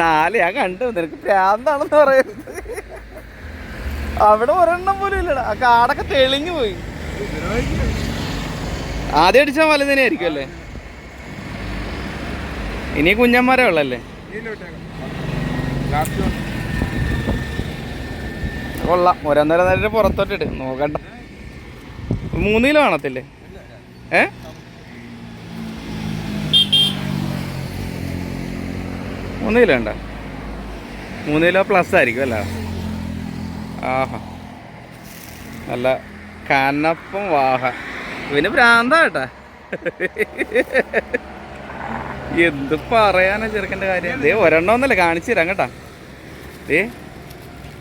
നാല് ഞാൻ കണ്ടു. നിനക്ക് പ്രാന്താണെന്ന് പറയുന്നത് അവിടെ ഒരെണ്ണം പോലും ഇല്ലടാ. ആ കാടൊക്കെ തെളിഞ്ഞു പോയി. ആദ്യം അടിച്ചാൽ തന്നെ ആയിരിക്കും അല്ലേ? ഇനി കുഞ്ഞന്മാരെ ഉള്ളല്ലേ? കൊള്ളാം. ഒരന്നര നേരം പുറത്തോട്ടിട്ട് നോക്കണ്ട. മൂന്ന് കിലോ കാണത്തില്ലേ? ഏ? മൂന്ന് കിലോ ഉണ്ടോ? മൂന്ന് കിലോ പ്ലസ് ആയിരിക്കും അല്ല? ആഹാ. നല്ല കനപ്പം വാഹ. ഇവന് ഭ്രാന്താട്ടാ എന്ത് പറയാനാ ചെറുക്കന്റെ കാര്യം? ദേ ഒരെണ്ണം ഒന്നല്ലേ കാണിച്ചു തരാം കേട്ടാ. ദേ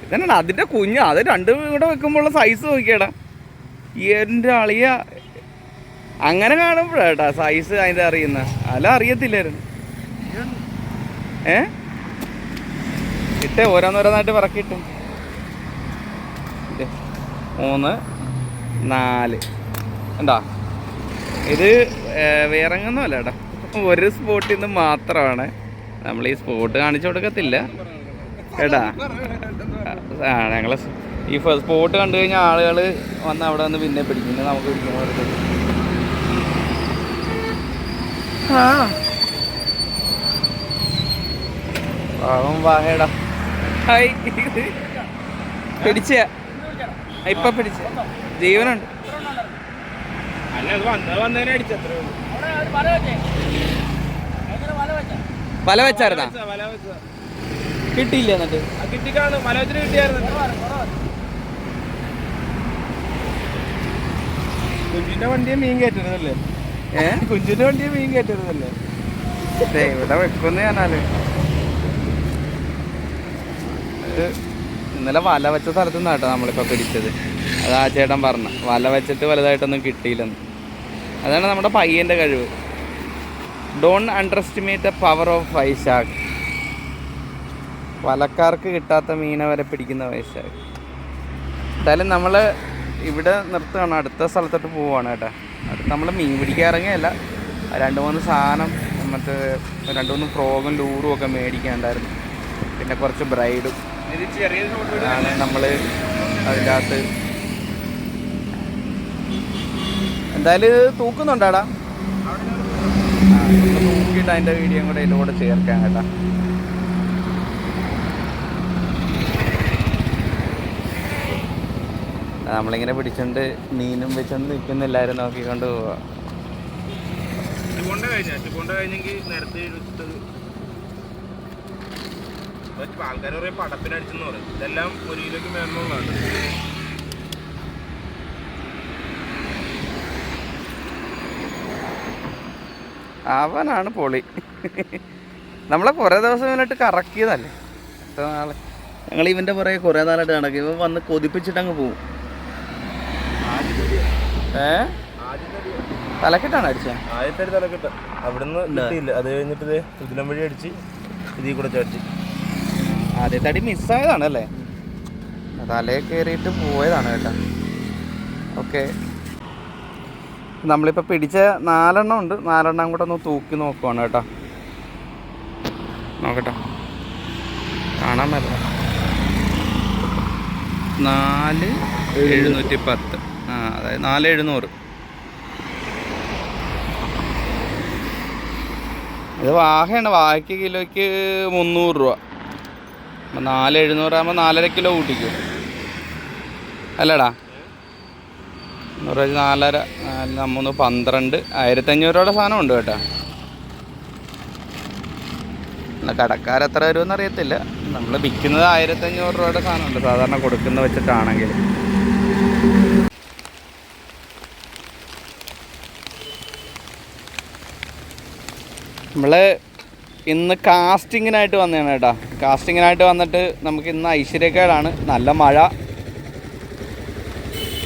ഇതന്നെ അതിന്റെ കുഞ്ഞ് അത് രണ്ടും കൂടെ വെക്കുമ്പോൾ സൈസ് നോക്കിയേടാ. എന്റെ അളിയ. അങ്ങനെ കാണുമ്പോഴാട്ടാ സൈസ് അതിന്റെ അറിയുന്ന അല്ല അറിയത്തില്ലായിരുന്നു. ഏ? ഇട്ടേ ഓരോന്നോരോന്നായിട്ട് പറക്കിട്ട് മൂന്ന് നാല്. എന്താ ഇത് വേറെങ്ങൊന്നുമല്ല ഏട്ടാ ഒരു സ്പോട്ടിൽ നിന്ന് മാത്രമാണ് നമ്മൾ ഈ സ്പോട്ട് കാണിച്ചു കൊടുക്കത്തില്ല. കേട്ടാ? ആ ഞങ്ങൾ ഈ സ്പോട്ട് കണ്ടു കഴിഞ്ഞാൽ ആളുകൾ വന്ന് അവിടെ വന്ന് പിന്നെ പിടിക്കുന്നത് നമുക്ക് പിടിക്കുന്ന ആ. പാവം വാഹേടാ. ഹായ്. പിടിച്ച ഇപ്പൊ പിടിച്ച ജീവനുണ്ട്. അല്ല അത് വന്നത് അടിച്ചത്രേ ഉള്ളൂ. വല വെച്ചായിരുന്നാ? വല വെച്ച കിട്ടിയില്ല എന്നിട്ട്? കുഞ്ചിന്റെ വണ്ടിയെ മീൻ കയറ്റരുതല്ലേ? ഏഹ് കുഞ്ചിന്റെ വണ്ടിയെ മീൻ കയറ്റരുതല്ലേ? ദേ, ഇവിടെ വെക്കുന്ന ഞാനാല് ഇന്നലെ വല വെച്ച സ്ഥലത്ത് നിന്നാട്ടോ നമ്മളിപ്പോ പിടിച്ചത്. അത് ആ ചേട്ടൻ പറഞ്ഞ. വല വെച്ചിട്ട് വലുതായിട്ടൊന്നും കിട്ടിയില്ലെന്ന്. അതാണ് നമ്മുടെ പയ്യന്റെ കഴിവ്. Don't underestimate the power of Vaishakh വലക്കാർക്ക് കിട്ടാത്ത മീനെ വരെ പിടിക്കുന്ന വൈശാഖ് എന്തായാലും നമ്മൾ ഇവിടെ നിർത്തുകയാണ്. അടുത്ത സ്ഥലത്തോട്ട് പോവുകയാണ് കേട്ടോ. അടുത്ത് നമ്മൾ മീൻ പിടിക്കാൻ ഇറങ്ങിയല്ല രണ്ട് മൂന്ന് സാധനം മറ്റേ രണ്ട് മൂന്ന് ഫ്രോഗും ലൂറും ഒക്കെ മേടിക്കാനുണ്ടായിരുന്നു. പിന്നെ കുറച്ച് ബ്രൈഡും. ആണ് നമ്മൾ അതിന്റെ എന്തായാലും തൂക്കുന്നുണ്ടാടാ. ആ അതിന്റെ വീഡിയോ കൂടെ ഇതിന്റെ കൂടെ ചേർക്കാം കേട്ടാ. നമ്മളിങ്ങനെ പിടിച്ചോണ്ട് മീനും വെച്ചോണ്ട് നിൽക്കുന്ന നോക്കിക്കൊണ്ട് പോവാ. ചുകൊണ്ട കഴിഞ്ഞെങ്കിൽ നേരത്തെ എടുത്തത് ആൾക്കാർ പറയും പടപ്പിനടിച്ചെന്ന് പറയും. ഇതെല്ലാം ഒരു കിലോക്ക് മേലുള്ളതാണ് അവനാണ് പൊളി. നമ്മളെ കുറേ ദിവസം ഇവനായിട്ട് കറക്കിയതല്ലേ? എത്ര നാളെ? ഞങ്ങൾ ഇവന്റെ പുറകെ കുറേ നാളായിട്ട് കണക്ക് ഇവൻ വന്ന് കൊതിപ്പിച്ചിട്ട് അങ്ങ് പോവും. ഏ? തലക്കെട്ടാണ് അടിച്ചത് ആദ്യത്തെ തലക്കെട്ട്. അവിടുന്ന് അത് കഴിഞ്ഞിട്ട് ഇത് ഇതിലും വഴി അടിച്ച് ഇതിൽ കൂടെ ചാടിച്ച് ആദ്യത്തെ അടി മിസ്സായതാണ് അല്ലേ? തലേ കയറിയിട്ട് പോയതാണ് കേട്ടോ. ഓക്കെ. നമ്മളിപ്പോൾ പിടിച്ച നാലെണ്ണം ഉണ്ട്. നാലെണ്ണം കൂടെ ഒന്ന് തൂക്കി നോക്കുവാണ് കേട്ടോ. നോക്കട്ടെ. കാണാൻ പറ്റില്ല. നാല് എഴുന്നൂറ്റി പത്ത് ആ അതായത് നാല് എഴുന്നൂറ്. ഇത് വാഹയാണ് വാഹയ്ക്ക് കിലോയ്ക്ക് മുന്നൂറ് രൂപ. അപ്പം നാല് എഴുന്നൂറാകുമ്പോൾ നാലര കിലോ കൂട്ടിക്കും. അല്ലടാ. നൂറ് വെച്ച് നാലര നാല് നമ്മൂന്ന് പന്ത്രണ്ട് ആയിരത്തഞ്ഞൂറ് രൂപയുടെ സാധനം ഉണ്ട് കേട്ടോ. എന്നാൽ കടക്കാർ എത്ര വരുമെന്ന് അറിയത്തില്ല. നമ്മൾ വിൽക്കുന്നത് ആയിരത്തഞ്ഞൂറ് രൂപയുടെ സാധനമുണ്ട് സാധാരണ കൊടുക്കുന്ന വെച്ചിട്ടാണെങ്കിൽ നമ്മൾ ഇന്ന് കാസ്റ്റിങ്ങിനായിട്ട് വന്നതാണ് കേട്ടോ. കാസ്റ്റിങ്ങിനായിട്ട് വന്നിട്ട് നമുക്ക് ഇന്ന് ഐശ്വര്യക്കേടാണ്. നല്ല മഴ.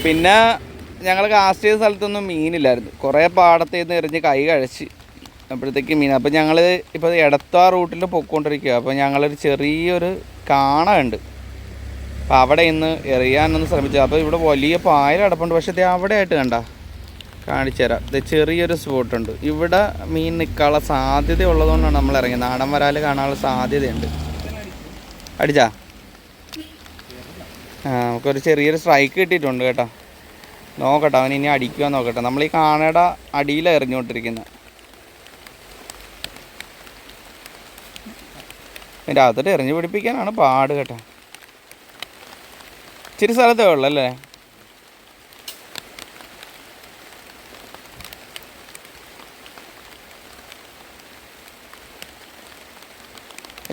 പിന്നെ ഞങ്ങൾ കാസ്റ്റ് ചെയ്ത സ്ഥലത്തൊന്നും മീനില്ലായിരുന്നു. കുറേ പാടത്തേന്ന് നിന്ന് എറിഞ്ഞ് കൈ കഴിച്ച് അപ്പോഴത്തേക്ക് മീൻ. അപ്പോൾ ഞങ്ങൾ ഇപ്പോൾ എടത്വ റൂട്ടിൽ പൊയ്ക്കൊണ്ടിരിക്കുക അപ്പോൾ ഞങ്ങളൊരു ചെറിയൊരു കാണ ഉണ്ട് അപ്പോൾ അവിടെ ഇന്ന് എറിയാനൊന്ന് ശ്രമിച്ചു അപ്പോൾ ഇവിടെ വലിയ പായൽ പക്ഷേ ഇത് അവിടെ ആയിട്ട് കണ്ട. കാണിച്ചു തരാം. ഇത് ചെറിയൊരു സ്പോട്ടുണ്ട് ഇവിടെ മീൻ നിൽക്കാനുള്ള സാധ്യത ഉള്ളതുകൊണ്ടാണ് നമ്മൾ ഇറങ്ങിയത്. നാടൻ വരാൽ കാണാനുള്ള സാധ്യതയുണ്ട്. അടിച്ചാ? ആ നമുക്കൊരു ചെറിയൊരു സ്ട്രൈക്ക് കിട്ടിയിട്ടുണ്ട് കേട്ടോ. നോക്കട്ടെ അവൻ ഇനി അടിക്കുക നോക്കട്ടെ. നമ്മൾ ഈ കാണയുടെ അടിയിലാണ് എറിഞ്ഞുകൊണ്ടിരിക്കുന്നത് എന്റെ അകത്തോട്ട് എറിഞ്ഞു പിടിപ്പിക്കാനാണ് പാട് കേട്ടോ. ഇച്ചിരി സ്ഥലത്തേ ഉള്ളൂ അല്ലേ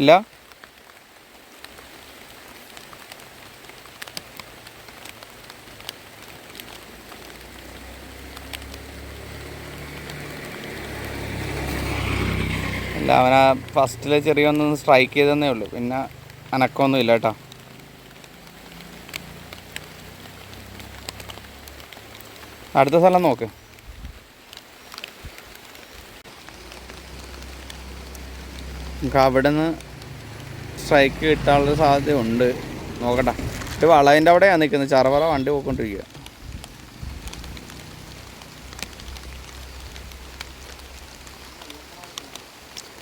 ഇല്ല. ഇല്ല അവൻ ആ ഫസ്റ്റിൽ ഒന്ന് സ്ട്രൈക്ക് ചെയ്തെന്നേ ഉള്ളൂ. പിന്നെ അനക്കമൊന്നും ഇല്ല കേട്ടോ. അടുത്ത സ്ഥലം നോക്ക്. നമുക്ക് അവിടെ നിന്ന് സ്ട്രൈക്ക് കിട്ടാനുള്ള സാധ്യത ഉണ്ട്. നോക്കട്ടെ. ഇത് വളവിന്റെ അവിടെയാണ് നിൽക്കുന്നത്. ചറവറ വണ്ടി പോയിക്കൊണ്ടിരിക്കുക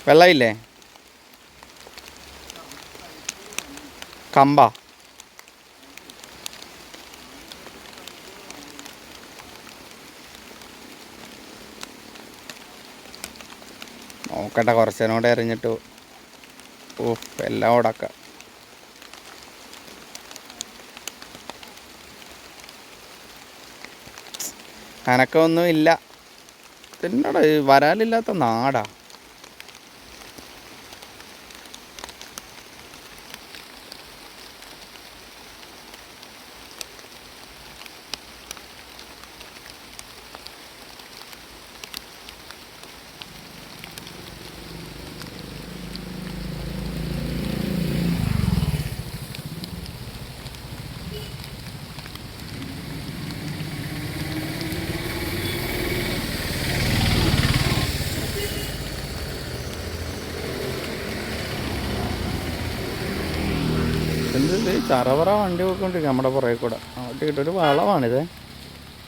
വെള്ളമില്ലേ? കമ്പ. നോക്കട്ടെ കുറച്ചേനോടെ എറിഞ്ഞിട്ട് ഓഫ് എല്ലാം ഉടക്ക. അനക്കമൊന്നും ഇല്ല. എന്നടാ വരാലില്ലാത്ത നാടാ. എന്ത് ചറവറ വണ്ടി പോയിക്കൊണ്ടിരിക്കുക നമ്മുടെ പുറകെ കൂടെ. അവിടെ ഇട്ടൊരു വളവാണിത്.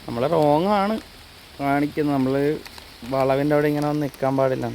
നമ്മളെ റോങ്ങാണ് കാണിക്കുന്നത്. നമ്മൾ വളവിന്റെ അവിടെ ഇങ്ങനെ വന്ന് നിൽക്കാൻ പാടില്ല